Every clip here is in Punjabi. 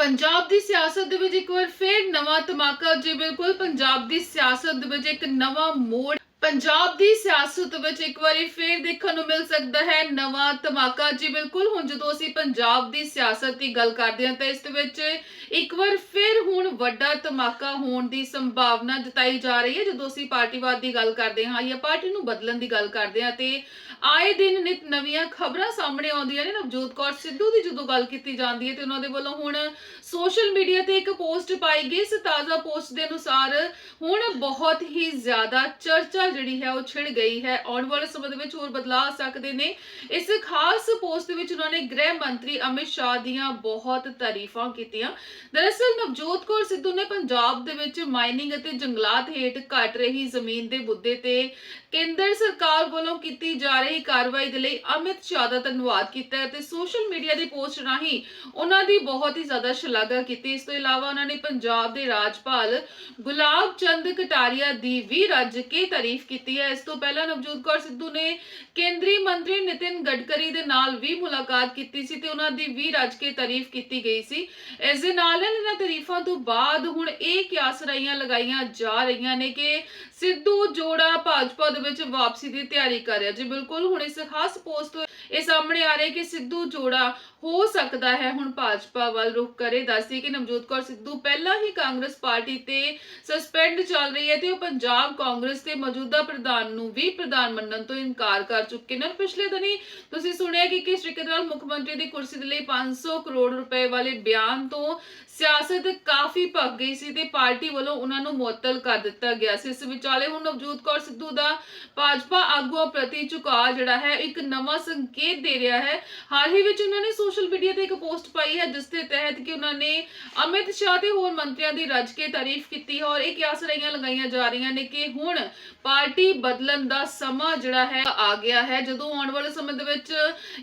ਪੰਜਾਬ ਦੀ ਸਿਆਸਤ ਦੇ ਵਿੱਚ ਇੱਕ ਵਾਰ ਫੇਰ ਨਵਾਂ ਧਮਾਕਾ। ਜੀ ਬਿਲਕੁਲ, ਪੰਜਾਬ ਦੀ ਸਿਆਸਤ ਦੇ ਵਿੱਚ ਇੱਕ ਨਵਾਂ ਮੋੜ ਪੰਜਾਬ ਦੀ ਸਿਆਸਤ ਵਿੱਚ ਇੱਕ ਵਾਰੀ ਫੇਰ ਦੇਖਣ ਨੂੰ ਮਿਲ ਸਕਦਾ ਹੈ ਨਵਾਂ ਧਮਾਕਾ। ਜੀ ਬਿਲਕੁਲ, ਹੁਣ ਜਦੋਂ ਅਸੀਂ ਪੰਜਾਬ ਦੀ ਸਿਆਸਤ ਦੀ ਗੱਲ ਕਰਦੇ ਹਾਂ ਤਾਂ ਇਸ ਦੇ ਵਿੱਚ ਇੱਕ ਵਾਰ ਫਿਰ ਹੁਣ ਵੱਡਾ ਧਮਾਕਾ ਹੋਣ ਦੀ ਸੰਭਾਵਨਾ ਜਤਾਈ ਜਾ ਰਹੀ ਹੈ। ਜਦੋਂ ਅਸੀਂ ਪਾਰਟੀਵਾਦ ਦੀ ਗੱਲ ਕਰਦੇ ਹਾਂ ਜਾਂ ਪਾਰਟੀ ਨੂੰ ਬਦਲਣ ਦੀ ਗੱਲ ਕਰਦੇ ਹਾਂ ਤੇ ਆਏ ਦਿਨ ਨਿਤ ਨਵੀਆਂ ਖਬਰਾਂ ਸਾਹਮਣੇ ਆਉਂਦੀਆਂ ਨੇ। ਨਵਜੋਤ ਕੌਰ ਸਿੱਧੂ ਦੀ ਜਦੋਂ ਗੱਲ ਕੀਤੀ ਜਾਂਦੀ ਹੈ ਤੇ ਉਹਨਾਂ ਦੇ ਵੱਲੋਂ ਹੁਣ ਸੋਸ਼ਲ ਮੀਡੀਆ ਤੇ ਇੱਕ ਪੋਸਟ ਪਾਈ ਗਈ। ਇਸ ਤਾਜ਼ਾ ਪੋਸਟ ਦੇ ਅਨੁਸਾਰ ਹੁਣ ਬਹੁਤ ਹੀ ਜ਼ਿਆਦਾ ਚਰਚਾ ਜਿਹੜੀ ਹੈ ਉਹ ਛਿੜ ਗਈ ਹੈ। ਆਉਣ ਵਾਲੇ ਸਮੇਂ ਦੇ ਵਿੱਚ ਹੋਰ ਬਦਲਾਅ ਆ ਸਕਦੇ ਨੇ। ਇਸ ਖਾਸ ਪੋਸਟ ਦੇ ਵਿੱਚ ਉਹਨਾਂ ਨੇ ਗ੍ਰਹਿ ਮੰਤਰੀ ਅਮਿਤ ਸ਼ਾਹ ਦੀਆਂ ਬਹੁਤ ਤਾਰੀਫਾਂ ਕੀਤੀਆਂ। ਦਰਅਸਲ ਨਵਜੋਤ ਕੌਰ ਸਿੱਧੂ ਨੇ ਪੰਜਾਬ ਦੇ ਵਿੱਚ ਮਾਈਨਿੰਗ ਅਤੇ ਜੰਗਲਾਤ ਹੇਠ ਘਟ ਰਹੀ ਜ਼ਮੀਨ ਦੇ ਮੁੱਦੇ ਤੇ ਕੇਂਦਰ ਸਰਕਾਰ ਵੱਲੋਂ ਕੀਤੀ ਜਾ ਰਹੀ ਕਾਰਵਾਈ ਦੇ ਲਈ ਅਮਿਤ ਸ਼ਾਹ ਦਾ ਧੰਨਵਾਦ ਕੀਤਾ ਅਤੇ ਸੋਸ਼ਲ ਮੀਡੀਆ ਦੀ ਪੋਸਟ ਰਾਹੀਂ ਉਹਨਾਂ ਦੀ ਬਹੁਤ ਹੀ ਜ਼ਿਆਦਾ ਸ਼ਲਾਘਾ ਕੀਤੀ। ਇਸ ਤੋਂ ਇਲਾਵਾ ਉਹਨਾਂ ਨੇ ਪੰਜਾਬ ਦੇ ਰਾਜਪਾਲ ਗੁਲਾਬ ਚੰਦ ਕਟਾਰੀਆ ਦੀ ਵੀ ਰੱਜ ਕੇ ਤਾਰੀਫ ਕੀਤੀ ਹੈ। ਇਸ ਤੋਂ ਪਹਿਲਾਂ ਨਵਜੋਤ ਕੌਰ ਸਿੱਧੂ ਨੇ ਕੇਂਦਰੀ ਮੰਤਰੀ ਨਿਤਿਨ ਗਡਕਰੀ ਦੇ ਨਾਲ ਵੀ ਮੁਲਾਕਾਤ ਕੀਤੀ ਸੀ ਤੇ ਉਹਨਾਂ ਦੀ ਵੀ ਰੱਜ ਕੇ ਤਾਰੀਫ ਕੀਤੀ ਗਈ ਸੀ। ਇਸ ਦੇ ਨਾਲ ਇਹਨਾਂ ਤਾਰੀਫਾਂ ਤੋਂ ਬਾਅਦ ਹੁਣ ਇਹ ਕਿਆਸ ਰਾਈਆਂ ਲਗਾਈਆਂ ਜਾ ਰਹੀਆਂ ਨੇ ਕਿ ਸਿੱਧੂ ਜੋੜਾ ਭਾਜਪਾ ਦੇ ਵਿੱਚ ਵਾਪਸੀ ਦੀ ਤਿਆਰੀ ਕਰ ਰਿਹਾ ਜੀ। ਬਿਲਕੁਲ, ਹੁਣ ਇਸ ਖਾਸ ਪੋਸਟ ਤੋਂ ਇਹ ਸਾਹਮਣੇ ਆ ਰਿਹਾ ਕਿ ਸਿੱਧੂ ਜੋੜਾ ਹੋ ਸਕਦਾ ਹੈ। ਹੁਣ ਭਾਜਪਾ ਵੱਲ ਰੁਖ ਕਰੇ ਦੱਸਦੀ ਕਿ ਨਵਜੋਤ ਕੌਰ ਸਿੱਧੂ ਪਹਿਲਾਂ ਹੀ ਕਾਂਗਰਸ ਪਾਰਟੀ ਤੇ ਸਸਪੈਂਡ ਚੱਲ ਰਹੀ ਹੈ ਤੇ ਉਹ ਪੰਜਾਬ ਕਾਂਗਰਸ ਦੇ ਮੌਜੂਦਾ ਪ੍ਰਧਾਨ ਨੂੰ ਵੀ ਪ੍ਰਧਾਨ ਮੰਨਣ ਤੋਂ ਇਨਕਾਰ ਕਰ ਚੁੱਕੇ ਨੇ। ਪਿਛਲੇ ਦਿਨੀ ਤੁਸੀਂ ਸੁਣਿਆ ਕਿ ਕਿਸ ਤਰੀਕੇ ਨਾਲ ਮੁੱਖ ਮੰਤਰੀ ਦੀ ਕੁਰਸੀ ਦੇ ਲਈ 500 ਕਰੋੜ ਰੁਪਏ ਵਾਲੇ ਬਿਆਨ ਤੋਂ ਸਿਆਸਤ ਕਾਫੀ ਭੱਗ ਗਈ ਸੀ ਤੇ ਪਾਰਟੀ ਵੱਲੋਂ ਉਹਨਾਂ ਨੂੰ ਮੁਅੱਤਲ ਕਰ ਦਿੱਤਾ ਗਿਆ ਸੀ। ਇਸ ਵਿਚਾਲੇ ਹੁਣ ਨਵਜੋਤ ਕੌਰ ਸਿੱਧੂ ਦਾ ਭਾਜਪਾ ਆਗੂਆਂ ਪ੍ਰਤੀ ਝੁਕਾਅ ਜਿਹੜਾ ਹੈ, ਇੱਕ ਨਵਾਂ ਸੰਕੇਤ ਦੇ ਰਿਹਾ ਹੈ। ਹਾਲ ਹੀ ਵਿੱਚ ਉਹਨਾਂ ਨੇ ਸੋਸ਼ਲ ਮੀਡੀਆ ਤੇ ਇੱਕ ਪੋਸਟ ਪਾਈ ਹੈ, ਜਿਸ ਦੇ ਤਹਿਤ ਕਿ ਉਹਨਾਂ ਨੇ ਅਮਿਤ ਸ਼ਾਹ ਤੇ ਹੋਰ ਮੰਤਰੀਆਂ ਦੀ ਰੱਜ ਕੇ ਤਾਰੀਫ ਕੀਤੀ ਔਰ ਇਹ ਕਿਆਸ ਰਹੀਆਂ ਲਗਾਈਆਂ ਜਾ ਰਹੀਆਂ ਨੇ ਕਿ ਹੁਣ ਪਾਰਟੀ ਬਦਲਣ ਦਾ ਸਮਾਂ ਜਿਹੜਾ ਹੈ ਆ ਗਿਆ ਹੈ। ਜਦੋਂ ਆਉਣ ਵਾਲੇ ਸਮੇਂ ਦੇ ਵਿੱਚ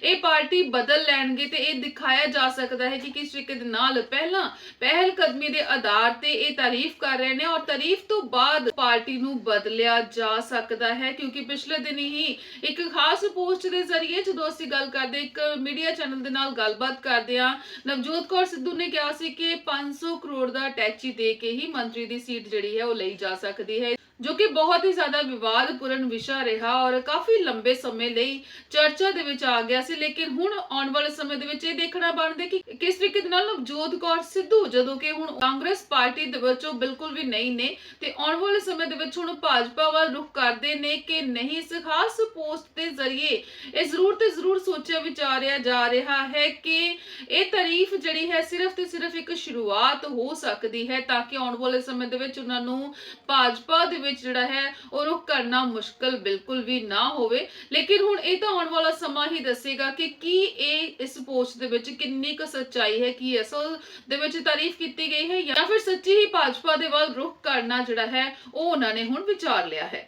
ਇਹ ਪਾਰਟੀ ਬਦਲ ਲੈਣਗੇ ਤੇ ਇਹ ਦਿਖਾਇਆ ਜਾ ਸਕਦਾ ਹੈ ਕਿ ਕਿਸ ਤਰੀਕੇ ਦੇ ਨਾਲ ਪਹਿਲਾਂ ਪਹਿਲ ਕਦਮੀ ਦੇ ਆਧਾਰ ਤੇ ਇਹ ਤਾਰੀਫ ਕਰ ਰਹੇ ਨੇ ਔਰ ਤਾਰੀਫ ਤੋਂ ਬਾਅਦ ਪਾਰਟੀ ਨੂੰ ਬਦਲਿਆ ਜਾ ਸਕਦਾ ਹੈ, ਕਿਉਂਕਿ ਪਿਛਲੇ ਦਿਨ ਹੀ ਇੱਕ ਖਾਸ ਪੋਸਟ ਦੇ ਜ਼ਰੀਏ ਜਦੋਂ ਅਸੀਂ ਗੱਲ ਕਰਦੇ, ਇੱਕ ਮੀਡੀਆ ਚੈਨਲ ਦੇ ਨਾਲ ਗੱਲਬਾਤ ਕਰਦੇ ਆ ਨਵਜੋਤ ਕੌਰ ਸਿੱਧੂ ਨੇ ਕਿਹਾ ਸੀ ਕਿ 500 ਕਰੋੜ ਦਾ ਟੈਚੀ ਦੇ ਕੇ ਹੀ ਮੰਤਰੀ ਦੀ ਸੀਟ ਜਿਹੜੀ ਹੈ ਉਹ ਲਈ ਜਾ ਸਕਦੀ ਹੈ। ਜੋ ਕਿ ਬਹੁਤ ਹੀ ਜ਼ਿਆਦਾ ਵਿਵਾਦਪੂਰਨ ਵਿਸ਼ਾ ਰਿਹਾ ਔਰ ਕਾਫੀ ਲੰਬੇ ਸਮੇਂ ਲਈ ਚਰਚਾ ਦੇ ਵਿੱਚ ਆ ਗਿਆ ਸੀ। ਲੇਕਿਨ ਹੁਣ ਆਉਣ ਵਾਲੇ ਸਮੇਂ ਦੇ ਵਿੱਚ ਇਹ ਦੇਖਣਾ ਬਣਦਾ ਕਿ ਕਿਸ ਤਰੀਕੇ ਦੇ ਨਾਲ ਨਵਜੋਤ ਕੌਰ ਸਿੱਧੂ, ਜਦੋਂ ਕਿ ਹੁਣ ਕਾਂਗਰਸ ਪਾਰਟੀ ਦੇ ਵਿੱਚੋਂ ਬਿਲਕੁਲ ਵੀ ਨਹੀਂ ਨੇ ਤੇ ਆਉਣ ਵਾਲੇ ਸਮੇਂ ਦੇ ਵਿੱਚ ਹੁਣ ਭਾਜਪਾ ਵੱਲ ਰੁਖ ਕਰਦੇ ਨੇ ਕਿ ਨਹੀਂ, ਇਸ ਖਾਸ ਪੋਸਟ ਦੇ ਜ਼ਰੀਏ ਇਹ ਜ਼ਰੂਰ ਤੇ ਜ਼ਰੂਰ ਸੋਚਿਆ ਵਿਚਾਰਿਆ ਜਾ ਰਿਹਾ ਹੈ ਕਿ ਇਹ ਤਾਰੀਫ ਜਿਹੜੀ ਹੈ ਸਿਰਫ ਤੇ ਸਿਰਫ ਇੱਕ ਸ਼ੁਰੂਆਤ ਹੋ ਸਕਦੀ ਹੈ ਤਾਂ ਕਿ ਆਉਣ ਵਾਲੇ ਸਮੇਂ ਦੇ ਵਿੱਚ ਉਹਨਾਂ ਨੂੰ ਭਾਜਪਾ ਦੇ ਵਿੱਚ ਜਿਹੜਾ ਹੈ ਉਹ ਰੁਕ ਕਰਨਾ ਮੁਸ਼ਕਲ ਬਿਲਕੁਲ ਵੀ ਨਾ ਹੋਵੇ। ਲੇਕਿਨ ਹੁਣ ਇਹ ਤਾਂ ਆਉਣ ਵਾਲਾ ਸਮਾਂ ਹੀ ਦੱਸੇਗਾ ਕਿ ਕੀ ਇਹ ਇਸ ਪੋਸਟ ਦੇ ਵਿੱਚ ਕਿੰਨੀ ਕੁ ਸੱਚਾਈ ਹੈ, ਕੀ ਅਸਲ ਦੇ ਵਿੱਚ ਤਾਰੀਫ ਕੀਤੀ ਗਈ ਹੈ ਜਾਂ ਫਿਰ ਸੱਚੀ ਹੀ ਭਾਜਪਾ ਦੇ ਵੱਲ ਰੁਖ ਕਰਨਾ ਜਿਹੜਾ ਹੈ, ਉਹ ਉਹਨਾਂ ਨੇ ਹੁਣ ਵਿਚਾਰ ਲਿਆ ਹੈ।